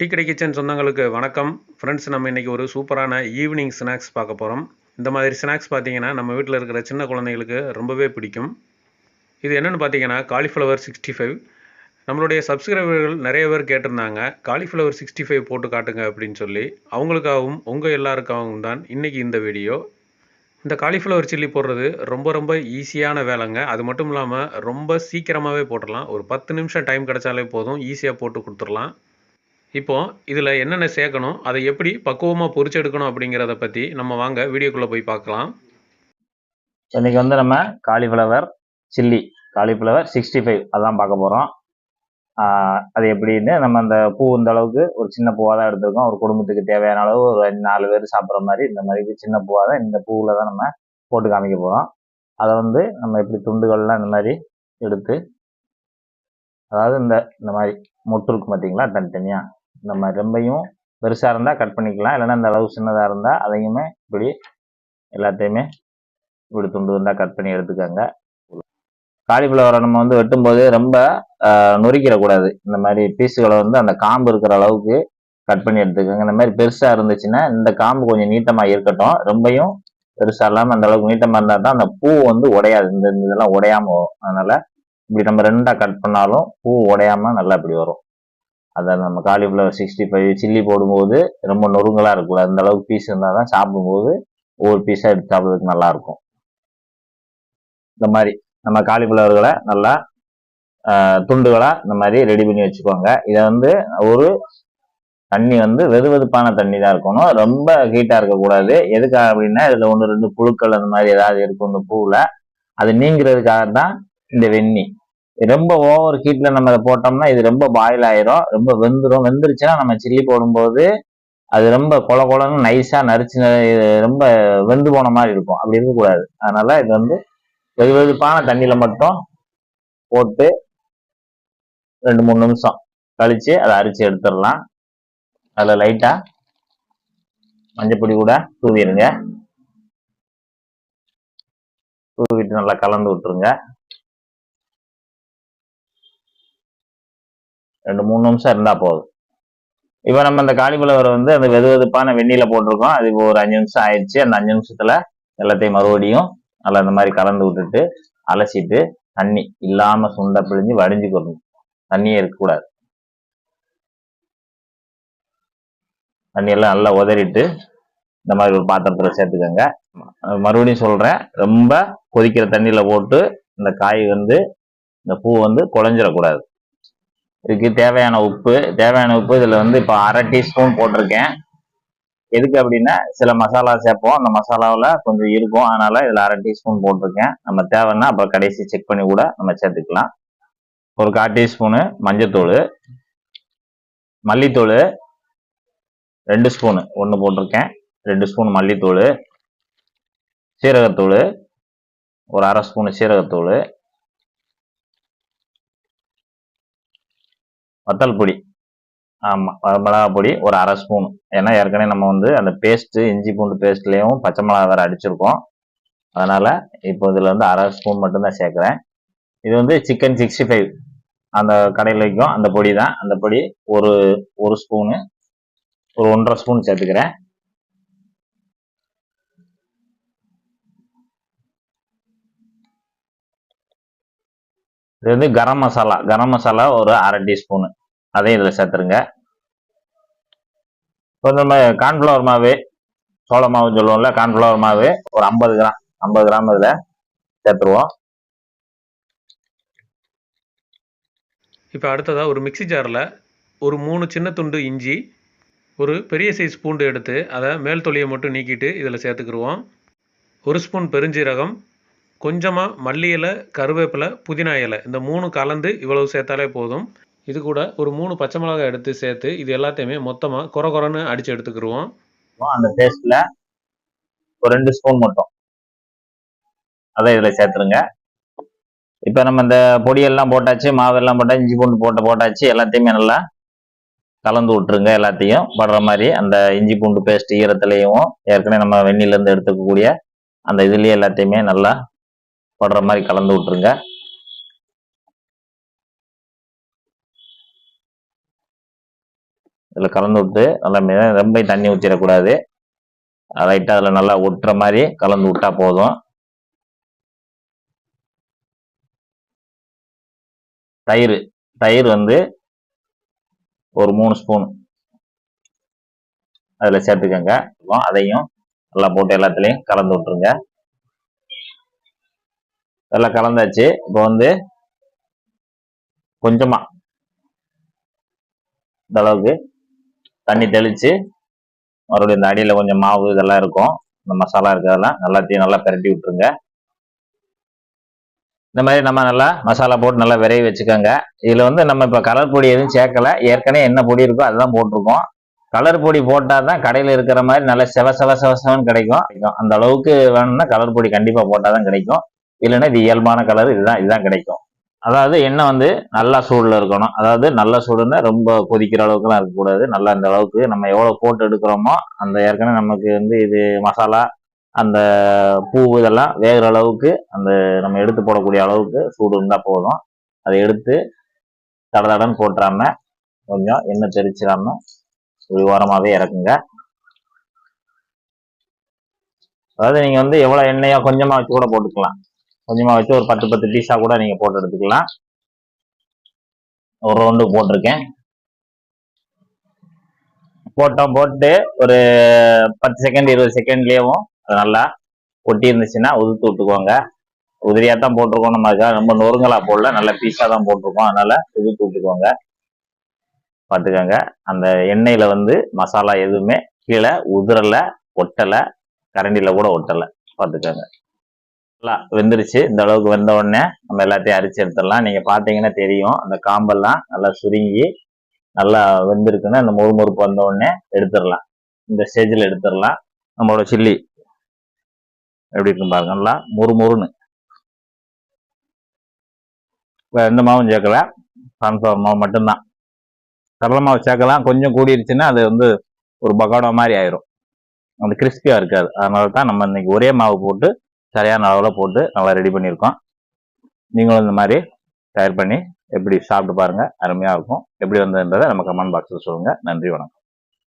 Tea கடை kitchen சொந்தங்களுக்கு வணக்கம். ஃப்ரெண்ட்ஸ் நம்ம இன்றைக்கி ஒரு சூப்பரான ஈவினிங் ஸ்நாக்ஸ் பார்க்க போகிறோம் இந்த மாதிரி ஸ்நாக்ஸ் பார்த்தீங்கன்னா நம்ம வீட்டில் இருக்கிற சின்ன குழந்தைங்களுக்கு ரொம்பவே பிடிக்கும். இது என்னென்னு பார்த்தீங்கன்னா காலிஃப்ளவர் சிக்ஸ்டி ஃபைவ் நம்மளுடைய சப்ஸ்கிரைபர்கள் நிறைய பேர் கேட்டிருந்தாங்க காலிஃப்ளவர் சிக்ஸ்டி ஃபைவ் போட்டு காட்டுங்க அப்படின்னு சொல்லி. அவங்களுக்காகவும் உங்கள் எல்லாருக்காகவும் தான் இன்றைக்கி இந்த வீடியோ இந்த காலிஃப்ளவர் சில்லி போடுறது ரொம்ப ரொம்ப ஈஸியான வேலைங்க. அது மட்டும் இல்லாமல் ரொம்ப சீக்கிரமாகவே போட்டுடலாம். ஒரு பத்து நிமிஷம் டைம் கிடைச்சாலே போதும். ஈஸியாக போட்டு கொடுத்துடலாம். இப்போ இதில் என்னென்ன சேர்க்கணும் அதை எப்படி பக்குவமாக பொறிச்செடுக்கணும் அப்படிங்கிறத பற்றி நம்ம வாங்க வீடியோக்குள்ளே போய் பார்க்கலாம். இன்றைக்கி வந்து நம்ம cauliflower chilli cauliflower sixty five அதான் பார்க்க போகிறோம் அது எப்படின்னு நம்ம அந்த பூ இந்த அளவுக்கு ஒரு சின்ன பூவாக தான் எடுத்திருக்கோம். ஒரு குடும்பத்துக்கு தேவையான அளவு ஒரு நாலு பேர் சாப்பிட்ற மாதிரி இந்த மாதிரி சின்ன பூவாக தான் இந்த பூவில் தான் நம்ம போட்டு காமிக்க போகிறோம் அதை வந்து நம்ம எப்படி துண்டுகள்லாம் இந்த மாதிரி எடுத்து அதாவது இந்த இந்த மாதிரி மொட்டு இருக்கும் பார்த்தீங்களா தனித்தனியாக நம்ம ரொம்பையும் பெருசாக இருந்தால் கட் பண்ணிக்கலாம். இல்லைன்னா இந்த அளவு சின்னதாக இருந்தால் அதையுமே இப்படி எல்லாத்தையுமே இப்படி துண்டு துண்டாக கட் பண்ணி எடுத்துக்கோங்க. காலிஃப்ளவரை நம்ம வந்து வெட்டும்போது ரொம்ப நொறுக்கிடக்கூடாது. இந்த மாதிரி பீஸுகளை வந்து அந்த காம்பு இருக்கிற அளவுக்கு கட் பண்ணி எடுத்துக்கோங்க. இந்த மாதிரி பெருசாக இருந்துச்சுன்னா இந்த காம்பு கொஞ்சம் நீட்டமாக இருக்கட்டும். ரொம்பையும் பெருசாக இல்லாமல் அந்த அளவுக்கு நீட்டமாக இருந்தால் தான் அந்த பூ வந்து உடையாது. இந்த இதெல்லாம் உடையாமல் வரும். அதனால் இப்படி நம்ம ரெண்டாக கட் பண்ணாலும் பூ உடையாமல் நல்லா இப்படி வரும். அதை நம்ம காலிஃப்ளவர் சிக்ஸ்டி ஃபைவ் சில்லி போடும்போது ரொம்ப நொறுங்கலாக இருக்கக்கூடாது. அந்த அளவுக்கு பீஸ் இருந்தால் தான் சாப்பிடும்போது ஒவ்வொரு பீஸாக எடுத்து சாப்பிட்றதுக்கு நல்லாயிருக்கும் இந்த மாதிரி நம்ம காலிஃப்ளவர்களை நல்லா துண்டுகளாக இந்த மாதிரி ரெடி பண்ணி வச்சுக்கோங்க. இதை வந்து ஒரு தண்ணி வந்து வெது வெதுப்பான தண்ணி தான் இருக்கணும். ரொம்ப ஹீட்டாக இருக்கக்கூடாது. எதுக்காக அப்படின்னா இதில் ஒன்று ரெண்டு புழுக்கள் அந்த மாதிரி ஏதாவது இருக்கும். இந்த பூவில். அது நீங்கிறதுக்காக தான் இந்த வெந்நி ரொம்ப ஓவர் ஹீட்டில் நம்ம அதை போட்டோம்னா இது ரொம்ப பாயில் ஆயிரும். ரொம்ப வெந்துடும் வெந்துருச்சுன்னா நம்ம சில்லி போடும்போது அது ரொம்ப கொல கொலன்னு நைஸாக நரிச்சு ரொம்ப வெந்து போன மாதிரி இருக்கும். அப்படி இருக்கக்கூடாது. அதனால இது வந்து வெது வெதுப்பான தண்ணியில் மட்டும் போட்டு ரெண்டு மூணு நிமிஷம் கழிச்சு அதை அரிச்சு எடுத்துடலாம். அதில் லைட்டாக மஞ்சப்பொடி கூட தூவிடுங்க. தூவிட்டு நல்லா கலந்து விட்டுருங்க. ரெண்டு மூணு நிமிஷம் இருந்தால் போதும். இப்போ நம்ம அந்த காலிஃப்ளவரை வந்து அந்த வெது வெதுப்பான வெந்நில போட்டிருக்கோம். அது இப்போ ஒரு அஞ்சு நிமிஷம் ஆயிடுச்சு. அந்த அஞ்சு நிமிஷத்தில் எல்லாத்தையும் மறுபடியும் நல்லா இந்த மாதிரி கலந்து விட்டுட்டு அலசிட்டு தண்ணி இல்லாமல் சுண்ட பிழிஞ்சு வடிஞ்சுக்கணும் தண்ணியே இருக்கக்கூடாது தண்ணியெல்லாம் நல்லா உதறிட்டு இந்த மாதிரி ஒரு பாத்திரத்தில் சேர்த்துக்கோங்க. மறுபடியும் சொல்கிறேன் ரொம்ப கொதிக்கிற தண்ணியில் போட்டு இந்த காய் வந்து இந்த பூ வந்து குழஞ்சிடக்கூடாது. இதுக்கு தேவையான உப்பு தேவையான உப்பு இதில் வந்து இப்போ அரை டீஸ்பூன் போட்டிருக்கேன். எதுக்கு அப்படின்னா சில மசாலா சேர்ப்போம். அந்த மசாலாவில் கொஞ்சம் இருக்கும். அதனால் இதில் அரை டீஸ்பூன் போட்டிருக்கேன். நம்ம தேவைன்னா அப்புறம் கடைசி செக் பண்ணி கூட நம்ம சேர்த்துக்கலாம். ஒரு கால் டீஸ்பூனு மஞ்சத்தூள் மல்லித்தூள் ரெண்டு ஸ்பூனு ஒன்று போட்டிருக்கேன். ரெண்டு ஸ்பூன் மல்லித்தூள் சீரகத்தூள் ஒரு அரை ஸ்பூனு சீரகத்தூள் வத்தல் பொடி. ஆமாம் மிளகா பொடி ஒரு அரை ஸ்பூன். ஏன்னா ஏற்கனவே நம்ம வந்து அந்த பேஸ்ட்டு இஞ்சி பூண்டு பேஸ்ட்லேயும் பச்சை மிளகா வேறு அடிச்சிருக்கோம். அதனால் இப்போ இதில் வந்து அரை ஸ்பூன் மட்டும்தான் சேர்க்குறேன். இது வந்து சிக்கன் சிக்ஸ்டி ஃபைவ் அந்த கடையில் வைக்கும் அந்த பொடி தான். அந்த பொடி ஒரு ஒரு ஸ்பூனு ஒரு ஒன்றரை ஸ்பூன் சேர்த்துக்கிறேன். இது வந்து கரம் மசாலா. கரம் மசாலா ஒரு அரை டீஸ்பூனு. அதையும் இதில் சேர்த்துருங்க. இப்போ நம்ம கார்ன்ஃப்ளவர் மாவு சோள மாவுன்னு சொல்லுவோம்ல கார்ன்ஃப்ளவர் மாவு ஒரு ஐம்பது கிராம். ஐம்பது கிராம் இதில் சேர்த்துருவோம். இப்போ அடுத்ததாக ஒரு மிக்சி ஜாரில் ஒரு மூணு சின்ன துண்டு இஞ்சி ஒரு பெரிய சைஸ் பூண்டு எடுத்து அதை மேல் தொலியை மட்டும் நீக்கிட்டு இதில் சேர்த்துக்கிடுவோம் ஒரு ஸ்பூன் பெருஞ்சீரகம் கொஞ்சமாக மல்லி இலை கருவேப்பிலை புதினா இலை. இந்த மூணு கலந்து இவ்வளவு சேர்த்தாலே போதும். இது கூட ஒரு மூணு பச்சை மிளகாய் எடுத்து சேர்த்து இது எல்லாத்தையுமே மொத்தமாக குறை குறைன்னு அடித்து எடுத்துக்கிடுவோம் அந்த பேஸ்ட்டில் ஒரு ரெண்டு ஸ்பூன் மட்டும். அதை இதில் சேர்த்துருங்க. இப்போ நம்ம இந்த பொடியெல்லாம் போட்டாச்சு மாவெல்லாம் போட்டாச்சு இஞ்சி பூண்டு போட்டு போட்டாச்சு எல்லாத்தையுமே நல்லா கலந்து விட்டுருங்க எல்லாத்தையும். படுற மாதிரி அந்த இஞ்சி பூண்டு பேஸ்ட் ஈரத்துலேயும் ஏற்கனவே நம்ம வெந்நிலேருந்து எடுத்துக்கக்கூடிய அந்த இதுலேயே எல்லாத்தையுமே நல்லா படுற மாதிரி கலந்து விட்டுருங்க. இதில் கலந்து விட்டு நல்லா ரொம்ப தண்ணி ஊற்றிடக்கூடாது லைட்டாக அதில் நல்லா ஒட்டுற மாதிரி கலந்து விட்டா போதும். தயிர் தயிர் வந்து ஒரு மூணு ஸ்பூன். அதில் சேர்த்துக்கோங்க. அதையும் நல்லா போட்டு எல்லாத்துலேயும் கலந்து விட்டுருங்க. இதெல்லாம் கலந்தாச்சு. இப்போ வந்து கொஞ்சமா இந்த அளவுக்கு தண்ணி தெளித்து மறுபடியும் இந்த அடியில் கொஞ்சம் மாவு இதெல்லாம் இருக்கும். இந்த மசாலா இருக்கிறதெல்லாம் எல்லாத்தையும் நல்லா பிரட்டி விட்டுருங்க. இந்த மாதிரி நம்ம நல்லா மசாலா போட்டு நல்லா விரைவி வச்சுக்கோங்க. இதில் வந்து நம்ம இப்போ கலர் பொடி எதுவும் சேர்க்கல. ஏற்கனவே என்ன பொடி இருக்கோ அதுதான் போட்டிருக்கோம். கலர் பொடி போட்டால் தான் கடையில் இருக்கிற மாதிரி நல்லா செவ செவ செவ செவன் கிடைக்கும். கிடைக்கும். அந்த அளவுக்கு வேணும்னா கலர் பொடி கண்டிப்பாக போட்டால் தான் கிடைக்கும். இல்லைன்னா இது இயல்பான கலர் இதுதான் இதுதான் கிடைக்கும். அதாவது எண்ணெய் வந்து நல்லா சூடில் இருக்கணும். அதாவது நல்ல சூடுன்னா ரொம்ப கொதிக்கிற அளவுக்குலாம் இருக்கக்கூடாது. நல்லா இந்த அளவுக்கு நம்ம எவ்வளோ போட்டு எடுக்கிறோமோ அந்த ஏற்கனவே நமக்கு வந்து இது மசாலா அந்த பூ இதெல்லாம் வேகிற அளவுக்கு அந்த நம்ம எடுத்து போடக்கூடிய அளவுக்கு சூடு இருந்தால் போதும். அதை எடுத்து தட தடன்னு போட்டுறாம கொஞ்சம் எண்ணெய் தெரிச்சிடாம ஒரு ஓரமாகவே இறக்குங்க. அதாவது நீங்கள் வந்து எவ்வளோ எண்ணெயோ கொஞ்சமாக வச்சு கூட போட்டுக்கலாம். கொஞ்சமாக வச்சு ஒரு பத்து பத்து பீஸாக கூட நீங்கள் போட்டு எடுத்துக்கலாம். ஒரு ரவுண்டு போட்டிருக்கேன். போட்டோம் போட்டு ஒரு பத்து செகண்ட் இருபது செகண்ட்லேயும் அது நல்லா ஒட்டி இருந்துச்சுன்னா உதுத்து விட்டுக்கோங்க. உதிரியாக தான் போட்டிருக்கோம் நம்ம அதுக்காக ரொம்ப நொறுங்கலா போடல நல்ல பீஸாக தான் போட்டிருக்கோம். அதனால் உதுத்து விட்டுக்கோங்க. பார்த்துக்கோங்க. அந்த எண்ணெயில் வந்து மசாலா எதுவுமே கீழே உதிரலை ஒட்டலை கரண்டியில் கூட ஒட்டலை. பார்த்துக்கோங்க. நல்லா வெந்துருச்சு. இந்த அளவுக்கு வெந்த உடனே நம்ம எல்லாத்தையும் அரிச்சு எடுத்துடலாம். நீங்கள் பார்த்தீங்கன்னா தெரியும் அந்த காம்பெல்லாம் நல்லா சுருங்கி நல்லா வெந்திருக்குன்னா அந்த முறுமுறுப்பு வந்த உடனே எடுத்துடலாம். இந்த ஸ்டேஜில் எடுத்துடலாம். நம்மளோட சில்லி எப்படி இருக்கும் பாருங்க. நல்லா முறுமுறுன்னு வேற எந்த மாவும் சேர்க்கல. கான்ஃபிளவர் மாவு மட்டும்தான். கடலை மாவு சேர்க்கலாம். கொஞ்சம் கூடிருச்சுன்னா அது வந்து ஒரு பகோடா மாதிரி ஆயிரும். அந்த கிறிஸ்பியாக இருக்காது. அதனால தான் நம்ம இன்னைக்கு ஒரே மாவு போட்டு சரியான அளவில் போட்டு நல்லா ரெடி பண்ணியிருக்கோம். நீங்களும் இந்த மாதிரி தயார் பண்ணி எப்படி சாப்பிட்டு பாருங்கள் அருமையாக இருக்கும். எப்படி வந்ததுன்றதை நம்ம கமெண்ட் பாக்ஸில் சொல்லுங்கள் நன்றி வணக்கம்.